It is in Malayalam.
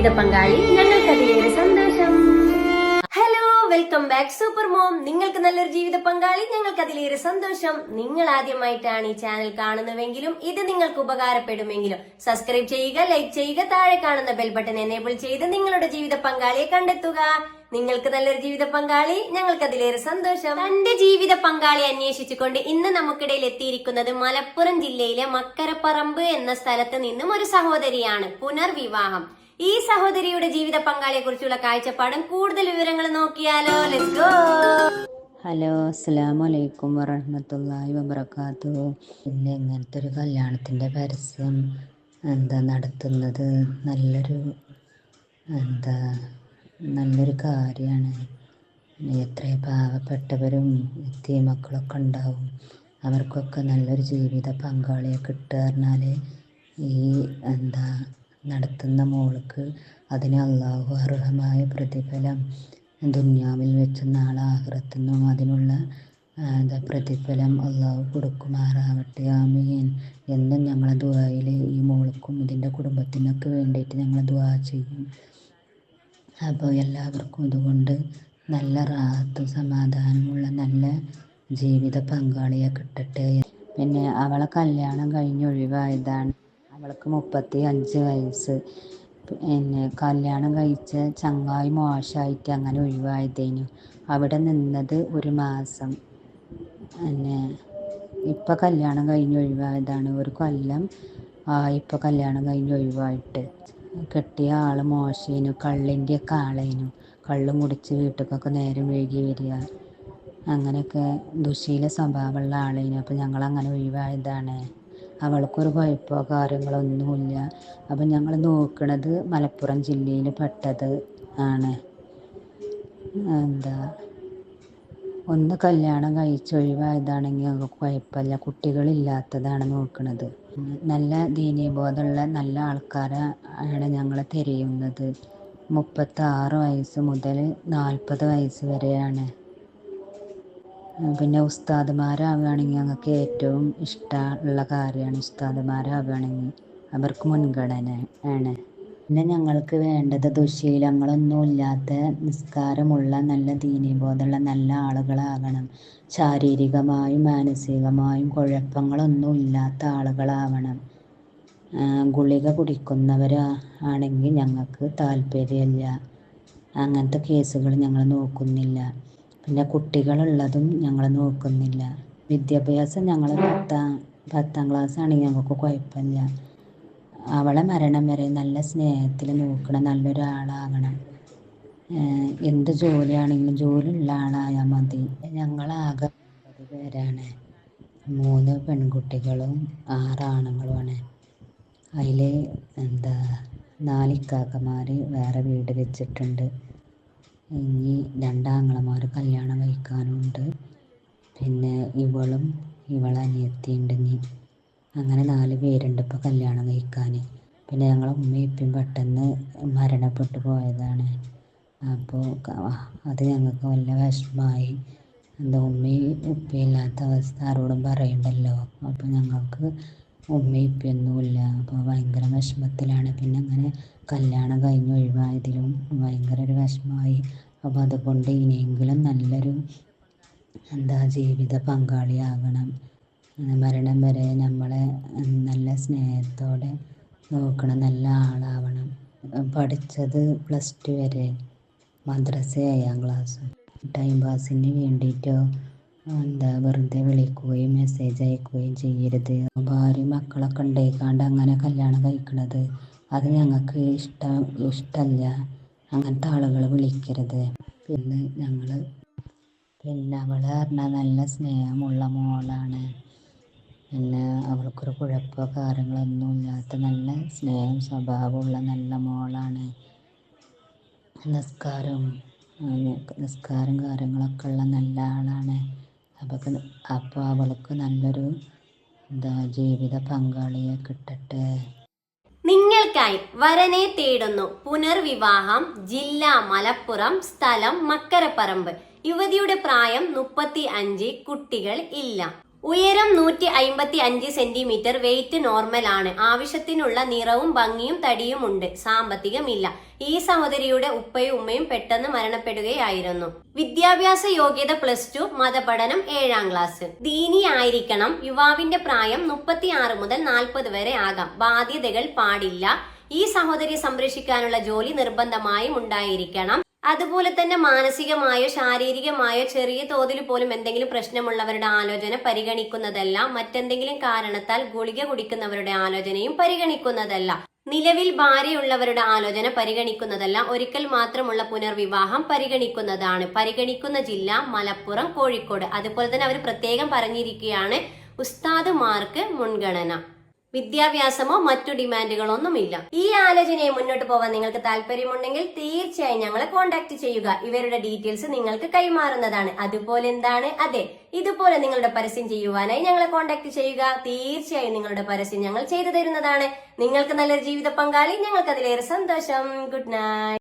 ജീവിത പങ്കാളി ഞങ്ങൾക്കതിലേറെ സന്തോഷം. Hello welcome back super mom നിങ്ങൾക്ക് നല്ലൊരു ജീവിത പങ്കാളി ഞങ്ങൾക്ക് അതിലേറെ സന്തോഷം. നിങ്ങൾ ആദ്യമായിട്ടാണ് ഈ ചാനൽ കാണുന്നുവെങ്കിലും ഇത് നിങ്ങൾക്ക് ഉപകാരപ്പെടുമെങ്കിലും സബ്സ്ക്രൈബ് ചെയ്യുക ലൈക്ക് ചെയ്യുക താഴെ കാണുന്ന ബെൽ ബട്ടൺ എനേബിൾ ചെയ്ത് നിങ്ങളുടെ ജീവിത പങ്കാളിയെ കണ്ടെത്തുക. നിങ്ങൾക്ക് നല്ലൊരു ജീവിത പങ്കാളി ഞങ്ങൾക്ക് അതിലേറെ സന്തോഷം. തന്റെ ജീവിത പങ്കാളി അന്വേഷിച്ചുകൊണ്ട് ഇന്ന് നമുക്കിടയിൽ എത്തിയിരിക്കുന്നത് മലപ്പുറം ജില്ലയിലെ മക്കരപ്പറമ്പ് എന്ന സ്ഥലത്ത് നിന്നും ഒരു സഹോദരിയാണ്. പുനർവിവാഹം. ഈ സഹോദരിയുടെ ജീവിത പങ്കാളിയെ കുറിച്ചുള്ള കാഴ്ചപ്പാടും കൂടുതൽ വിവരങ്ങൾ നോക്കിയാലോ? ലെറ്റ്സ് ഗോ ഹലോ അസ്സലാമു അലൈക്കും വറഹ്മത്തുള്ളാഹി വബറകാത്തു പിന്നെ ഇങ്ങനത്തെ ഒരു കല്യാണത്തിന്റെ പരസ്യം എന്താ നടത്തുന്നത്? നല്ലൊരു എന്താ നല്ലൊരു കാര്യമാണ്. എത്ര പാവപ്പെട്ടവരും എത്തിയ മക്കളൊക്കെ ഉണ്ടാവും. അവർക്കൊക്കെ നല്ലൊരു ജീവിത പങ്കാളിയെ കിട്ടുക പറഞ്ഞാൽ ഈ എന്താ നടത്തുന്ന മോൾക്ക് അതിന് അള്ളാഹു അർഹമായ പ്രതിഫലം. ദുന്യാവിൽ വെച്ച് നാളെ ആഹ്റത്തുനിന്നും അതിനുള്ള പ്രതിഫലം അള്ളാഹു കൊടുക്കുമാറാവട്ടെ. ആമീൻ. എന്നും ഞങ്ങളെ ദുബായിൽ ഈ മോൾക്കും ഇതിന്റെ കുടുംബത്തിനൊക്കെ വേണ്ടിയിട്ട് ഞങ്ങൾ ദുആ ചെയ്യും. അപ്പോൾ എല്ലാവർക്കും ഇതുകൊണ്ട് നല്ല റാഹത്തും സമാധാനമുള്ള നല്ല ജീവിത പങ്കാളിയെ കിട്ടട്ടെ. പിന്നെ അവളെ കല്യാണം കഴിഞ്ഞ് ഒഴിവായതാണ്. അവൾക്ക് മുപ്പത്തി അഞ്ച് വയസ്സ്. പിന്നെ കല്യാണം കഴിച്ച ചങ്ങായി മോശമായിട്ട് അങ്ങനെ ഒഴിവായതേനു. അവിടെ നിന്നത് ഒരു മാസം. പിന്നെ ഇപ്പം കല്യാണം കഴിഞ്ഞ് ഒഴിവായതാണ്. ഒരു കൊല്ലം ഇപ്പം കല്യാണം കഴിഞ്ഞ് ഒഴിവായിട്ട്. കെട്ടിയ ആൾ മോശേനു. കള്ളിന്റെ ഒക്കെ ആളേനു. കള്ളും കുടിച്ച് വീട്ടിലേക്കൊക്കെ നേരം വൈകി വരിക. അങ്ങനെയൊക്കെ ദുശീല സ്വഭാവമുള്ള ആളേനു. അപ്പം ഞങ്ങളങ്ങനെ ഒഴിവായതാണ്. അവൾക്കൊരു കുഴപ്പമോ കാര്യങ്ങളോ ഒന്നുമില്ല അപ്പം ഞങ്ങൾ നോക്കണത് മലപ്പുറം ജില്ലയിൽ പെട്ടത് ആണ്. എന്താ? ഒന്ന് കല്യാണം കഴിച്ച് ഒഴിവായതാണെങ്കിൽ ഞങ്ങൾക്ക് കുഴപ്പമില്ല. കുട്ടികളില്ലാത്തതാണ് നോക്കുന്നത് നല്ല ദീനീബോധമുള്ള നല്ല ആൾക്കാരെ ആണ് ഞങ്ങൾ തിരയുന്നത്. മുപ്പത്താറ് വയസ്സ് മുതൽ നാൽപ്പത് വയസ്സ് വരെയാണ്. പിന്നെ ഉസ്താദുമാരാവുകയാണെങ്കിൽ ഞങ്ങൾക്ക് ഏറ്റവും ഇഷ്ടമുള്ള കാര്യമാണ് ഉസ്താദുമാരാവുകയാണെങ്കിൽ അവർക്ക് മുൻഗണന ആണ്. പിന്നെ ഞങ്ങൾക്ക് വേണ്ടത് ദുശീലങ്ങളൊന്നും ഇല്ലാത്ത നിസ്കാരമുള്ള നല്ല ദീനീബോധമുള്ള നല്ല ആളുകളാകണം. ശാരീരികമായും മാനസികമായും കുഴപ്പങ്ങളൊന്നും ഇല്ലാത്ത ആളുകളാവണം ഗുളിക കുടിക്കുന്നവർ ആണെങ്കിൽ ഞങ്ങൾക്ക് താല്പര്യമില്ല. അങ്ങനത്തെ കേസുകൾ ഞങ്ങൾ നോക്കുന്നില്ല. പിന്നെ കുട്ടികളുള്ളതും ഞങ്ങൾ നോക്കുന്നില്ല. വിദ്യാഭ്യാസം ഞങ്ങൾ പത്താം പത്താം ക്ലാസ് ആണെങ്കിൽ ഞങ്ങൾക്ക് കുഴപ്പമില്ല. അവളെ മരണം വരെ നല്ല സ്നേഹത്തിൽ നോക്കണം നല്ലൊരാളാകണം. എന്ത് ജോലിയാണെങ്കിലും ജോലിയുള്ള ആളായാൽ മതി. ഞങ്ങളാകെ ഒമ്പത് പേരാണ്. മൂന്ന് പെൺകുട്ടികളും ആറ് ആണുങ്ങളുമാണ്. അതിൽ എന്താ നാലിക്കാക്കമാർ വേറെ വീട് വെച്ചിട്ടുണ്ട്. ഇനി രണ്ടാങ്ങളമാർ കല്യാണം കഴിക്കാനുണ്ട്. പിന്നെ ഇവളും ഇവളനിയത്തിയുണ്ട് ഇനി. അങ്ങനെ നാല് പേരുണ്ട് ഇപ്പോൾ കല്യാണം കഴിക്കാൻ പിന്നെ ഞങ്ങളെ ഉമ്മയും ഇപ്പം പെട്ടെന്ന് മരണപ്പെട്ടു പോയതാണ്. അപ്പോൾ അത് ഞങ്ങൾക്ക് വല്ല വിഷമമായി. എന്താ ഉമ്മയും ഉപ്പയും ഇല്ലാത്ത അവസ്ഥ ആരോടും പറയണ്ടല്ലോ. അപ്പോൾ ഞങ്ങൾക്ക് ഉമ്മയും ഇപ്പൊന്നുമില്ല അപ്പോൾ ഭയങ്കര വിഷമത്തിലാണ്. പിന്നെ അങ്ങനെ കല്യാണം കഴിഞ്ഞ് ഒഴിവായതിലും ഭയങ്കര ഒരു വിഷമമായി. അപ്പോൾ അതുകൊണ്ട് ഇനിയെങ്കിലും നല്ലൊരു എന്താ ജീവിത പങ്കാളിയാകണം. മരണം വരെ നമ്മളെ നല്ല സ്നേഹത്തോടെ നോക്കണം. നല്ല ആളാവണം. പഠിച്ചത് പ്ലസ് ടു വരെ. മദ്രസ ഏഴാം ക്ലാസ്. ടൈം പാസിന് വേണ്ടിയിട്ടോ എന്താ വെറുതെ വിളിക്കുകയും മെസ്സേജ് അയക്കുകയും ചെയ്യരുത്. ഭാര്യ മക്കളൊക്കെ ഉണ്ടായിക്കാണ്ട് അങ്ങനെ കല്യാണം കഴിക്കണത് അത് ഞങ്ങൾക്ക് ഇഷ്ടം ഇഷ്ടമല്ല അങ്ങനത്തെ ആളുകൾ വിളിക്കരുത്. പിന്നെ ഞങ്ങൾ പിന്നെ അവൾ പറഞ്ഞാൽ നല്ല സ്നേഹമുള്ള മോളാണ്. പിന്നെ അവൾക്കൊരു കുഴപ്പമോ കാര്യങ്ങളൊന്നും ഇല്ലാത്ത നല്ല സ്നേഹം സ്വഭാവമുള്ള നല്ല മോളാണ്. അങ്ങനെ നിസ്കാരം കാര്യങ്ങളൊക്കെ ഉള്ള നല്ല ആളാണ്. അപ്പോൾ അപ്പോൾ അവൾക്ക് നല്ലൊരു എന്താ ജീവിത പങ്കാളിയെ കിട്ടട്ടെ. നിങ്ങൾക്കായി വരനെ തേടുന്നു. പുനർവിവാഹം ജില്ല മലപ്പുറം സ്ഥലം മക്കരപ്പറമ്പ്. യുവതിയുടെ പ്രായം മുപ്പത്തി അഞ്ച് കുട്ടികൾ ഇല്ല. ഉയരം നൂറ്റി അമ്പത്തി അഞ്ച് സെന്റിമീറ്റർ വെയിറ്റ് നോർമൽ ആണ്. ആവശ്യത്തിനുള്ള നിറവും ഭംഗിയും തടിയും ഉണ്ട്. സാമ്പത്തികമില്ല. ഈ സഹോദരിയുടെ ഉപ്പയും ഉമ്മയും പെട്ടെന്ന് മരണപ്പെടുകയായിരുന്നു. വിദ്യാഭ്യാസ യോഗ്യത പ്ലസ് ടു മതപഠനം ഏഴാം ക്ലാസ് ദീനി ആയിരിക്കണം യുവാവിന്റെ പ്രായം മുപ്പത്തി ആറ് മുതൽ നാൽപ്പത് വരെ ആകാം. ബാധ്യതകൾ പാടില്ല. ഈ സഹോദരിയെ സംരക്ഷിക്കാനുള്ള ജോലി നിർബന്ധമായും ഉണ്ടായിരിക്കണം. അതുപോലെ തന്നെ മാനസികമായോ ശാരീരികമായോ ചെറിയ തോതിൽ പോലും എന്തെങ്കിലും പ്രശ്നമുള്ളവരുടെ ആലോചന പരിഗണിക്കുന്നതല്ല. മറ്റെന്തെങ്കിലും കാരണത്താൽ ഗുളിക കുടിക്കുന്നവരുടെ ആലോചനയും പരിഗണിക്കുന്നതല്ല. നിലവിൽ ഭാര്യയുള്ളവരുടെ ആലോചന പരിഗണിക്കുന്നതല്ല. ഒരിക്കൽ മാത്രമുള്ള പുനർവിവാഹം പരിഗണിക്കുന്നതാണ്. പരിഗണിക്കുന്ന ജില്ല മലപ്പുറം കോഴിക്കോട്. അതുപോലെ തന്നെ അവർ പ്രത്യേകം പറഞ്ഞിരിക്കുകയാണ് ഉസ്താദുമാർക്ക് മുൻഗണന. വിദ്യാഭ്യാസമോ മറ്റു ഡിമാൻഡുകളോ ഒന്നുമില്ല. ഈ ആലോചനയെ മുന്നോട്ട് പോകാൻ നിങ്ങൾക്ക് താല്പര്യമുണ്ടെങ്കിൽ തീർച്ചയായും ഞങ്ങളെ കോൺടാക്ട് ചെയ്യുക. ഇവരുടെ ഡീറ്റെയിൽസ് നിങ്ങൾക്ക് കൈമാറുന്നതാണ്. അതുപോലെ എന്താണ്? അതെ ഇതുപോലെ നിങ്ങളുടെ പരസ്യം ചെയ്യുവാനായി ഞങ്ങളെ കോൺടാക്ട് ചെയ്യുക. തീർച്ചയായും നിങ്ങളുടെ പരസ്യം ഞങ്ങൾ ചെയ്തു തരുന്നതാണ്. നിങ്ങൾക്ക് നല്ലൊരു ജീവിത പങ്കാളി. ഞങ്ങൾക്ക് അതിലേറെ സന്തോഷം. Good night